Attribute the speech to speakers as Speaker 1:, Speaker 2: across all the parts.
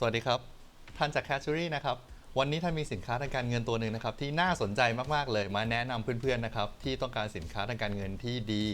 Speaker 1: สวัสดีครับท่านจาก c a s h u r y นะครับ วันนี้ท่านมีสินค้าทางการเงินตัวหนึ่งนะครับที่น่าสนใจมาก ๆ เลยมาแนะนำเพื่อน ๆ นะครับที่ต้องการสินค้าทางการเงินที่ดี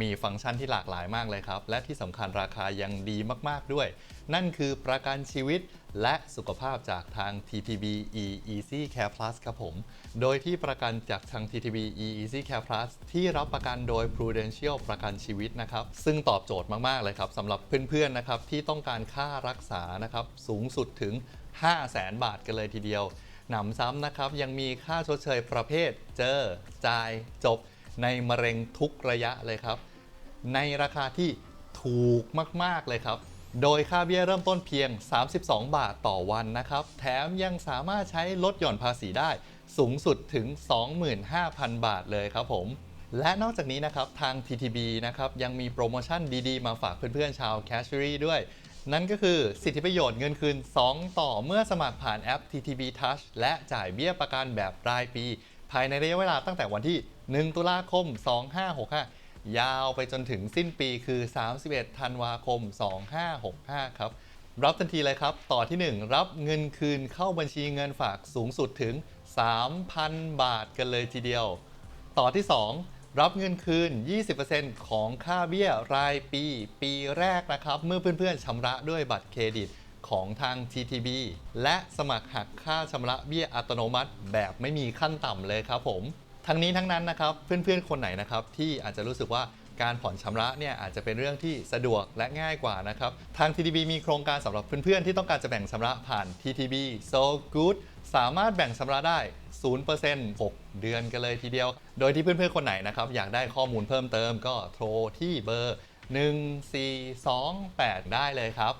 Speaker 1: มีฟังก์ชันที่หลากหลายมากเลยครับ และที่สำคัญราคายังดีมากๆด้วย นั่นคือประกันชีวิตและสุขภาพจากทาง TTB E Easy Care Plus ครับผม โดยที่ประกันจากทาง TTB E Easy Care Plus ที่รับประกันโดย Prudential ประกันชีวิตนะครับ ซึ่งตอบโจทย์มาก ๆ เลยครับสำหรับเพื่อน ๆ นะครับ ที่ต้องการค่ารักษานะครับ สูงสุดถึง 5 0 0แสนบาทกันเลยทีเดียว หนำซ้ำนะครับ ยังมีค่าชดเชยประเภท เจอ จ่าย จบ ในมะเร็งทุกระยะเลยครับ ในราคาที่ถูกมาก ๆ เลยครับ โดยค่าเบี้ยเริ่มต้นเพียง 32 บาทต่อวันนะครับ แถมยังสามารถใช้ลดหย่อนภาษีได้สูงสุดถึง 25,000 บาทเลยครับผม และนอกจากนี้นะครับทาง TTB นะครับยังมีโปรโมชั่นดีๆ มาฝากเพื่อนๆชาว c a s h รีด้วย นั่นก็คือสิทธิประโยชน์เงินคืน 2 ต่อเมื่อสมัครผ่านแอป TTB Touch และจ่ายเบี้ยประกันแบบรายปี ภายในระยะเวลาตั้งแต่วันที่ 1 ตุลาคม 2565 ยาวไปจนถึงสิ้นปีคือ 31 ธันวาคม 2565 ครับ รับทันทีเลยครับ ต่อที่ 1 รับเงินคืนเข้าบัญชีเงินฝากสูงสุดถึง 3,000 บาทกันเลยทีเดียว ต่อที่ 2 รับเงินคืน 20%ของค่าเบี้ยรายปี ปีแรกนะครับ เมื่อเพื่อนๆชำระด้วยบัตรเครดิต ของทาง TTB และสมัครหักค่าชำระเบี้ยอัตโนมัติ แบบไม่มีขั้นต่ำเลยครับผม ทั้งนี้ทั้งนั้นนะครับเพื่อนๆคนไหนนะครับที่อาจจะรู้สึกว่าการผ่อนชำระเนี่ยอาจจะเป็นเรื่องที่สะดวกและง่ายกว่านะครับ ทาง TTB มีโครงการสำหรับเพื่อนๆ ที่ต้องการจะแบ่งชำระผ่าน TTB So Good สามารถแบ่งชำระได้ 0% 6 เดือนกันเลยทีเดียว โดยที่เพื่อนๆ คนไหนนะครับ อยากได้ข้อมูลเพิ่มเติมก็โทรที่เบอร์ 1428 ได้เลยครับ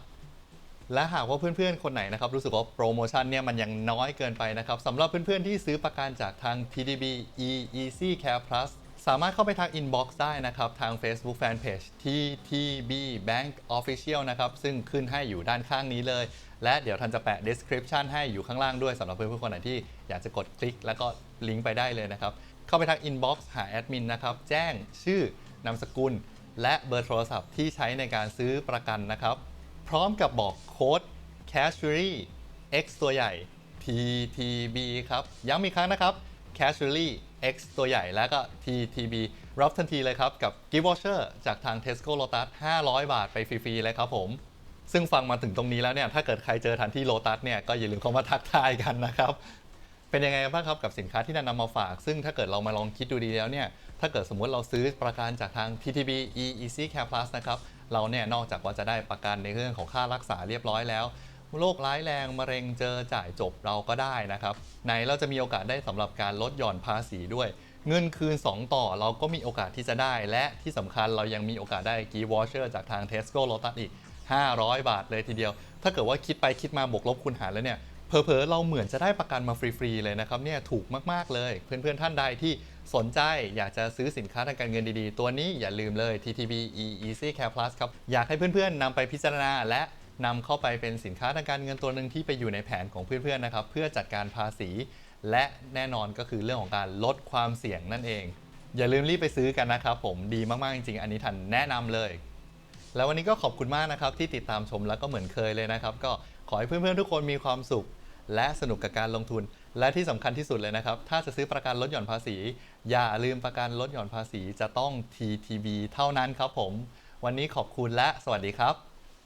Speaker 1: และหากว่าเพื่อนๆ คนไหนนะครับรู้สึกว่าโปรโมชั่นเนี่ยมันยังน้อยเกินไปนะครับสำหรับเพื่อนๆ ที่ซื้อประกันจากทาง TDB E Easy Care Plus สามารถเข้าไปทาง inbox ได้นะครับ ทาง Facebook Fanpage TTB Bank Official นะครับ ซึ่งขึ้นให้อยู่ด้านข้างนี้เลย และเดี๋ยวทันจะแปะ description ให้อยู่ข้างล่างด้วยสำหรับเพื่อนๆคนไหนที่อยากจะกดคลิก แล้วก็ลิงก์ไปได้เลยนะครับ เข้าไปทาง inbox หาแอดมินนะครับ แจ้งชื่อนามสกุล และเบอร์โทรศัพท์ที่ใช้ในการซื้อประกันนะครับ พร้อมกับบอกโค้ด c a s h u r y X ตัวใหญ่ TTB ครับ ย้ำอีกครั้งนะครับ c a s h u r y X ตัวใหญ่แล้วก็ TTB รับทันทีเลยครับ กับ Gift Voucher จากทาง Tesco Lotus 500 บาทไปฟรีๆเลยครับผม ซึ่งฟังมาถึงตรงนี้แล้วเนี่ย ถ้าเกิดใครเจอทันที่ Lotus เนี่ย ก็อย่าลืมเข้ามาทักทายกันนะครับเป็นยังไงบ้างครับกับสินค้าที่นำมาฝาก ซึ่งถ้าเกิดเรามาลองคิดดูดีแล้วเนี่ย ถ้าเกิดสมมติเราซื้อประกันจากทาง TTB E Easy Care Plus นะครับ เราเนี่ยนอกจากว่าจะได้ประกันในเรื่องของค่ารักษาเรียบร้อยแล้วโรคร้ายแรงมะเร็งเจอจ่ายจบเราก็ได้นะครับไหนเราจะมีโอกาสได้สำหรับการลดหย่อนภาษีด้วย เงินคืน 2 ต่อเราก็มีโอกาสที่จะได้ และที่สำคัญเรายังมีโอกาสได้กีวอเชอร์จากทาง Tesco Lotus อีก 500 บาทเลยทีเดียว ถ้าเกิดว่าคิดไปคิดมาบวกลบคูณหารแล้วเนี่ยเผลอๆเราเหมือนจะได้ประกันมาฟรีๆเลยนะครับเนี่ยถูกมากๆเลย เพื่อนๆท่านใดที่สนใจอยากจะซื้อสินค้าทางการเงินดีๆ ตัวนี้อย่าลืมเลย TTB E Easy Care Plus ครับ อยากให้เพื่อนๆนำไปพิจารณาและนำเข้าไปเป็นสินค้าทางการเงินตัวหนึ่งที่ไปอยู่ในแผนของเพื่อนๆนะครับ เพื่อจัดการภาษี และแน่นอนก็คือเรื่องของการลดความเสี่ยงนั่นเอง อย่าลืมรีบไปซื้อกันนะครับผมดีมากๆจริงๆ อันนี้ทันแนะนำเลย แล้ววันนี้ก็ขอบคุณมากนะครับที่ติดตามชมแล้วก็เหมือนเคยเลยนะครับ ก็ขอให้เพื่อนๆทุกคนมีความสุข และสนุกกับการลงทุน และที่สำคัญที่สุดเลยนะครับ ถ้าจะซื้อประกันลดหย่อนภาษี อย่าลืมประกันลดหย่อนภาษีจะต้อง TTB เท่านั้นครับผม วันนี้ขอบคุณและสวัสดีครับ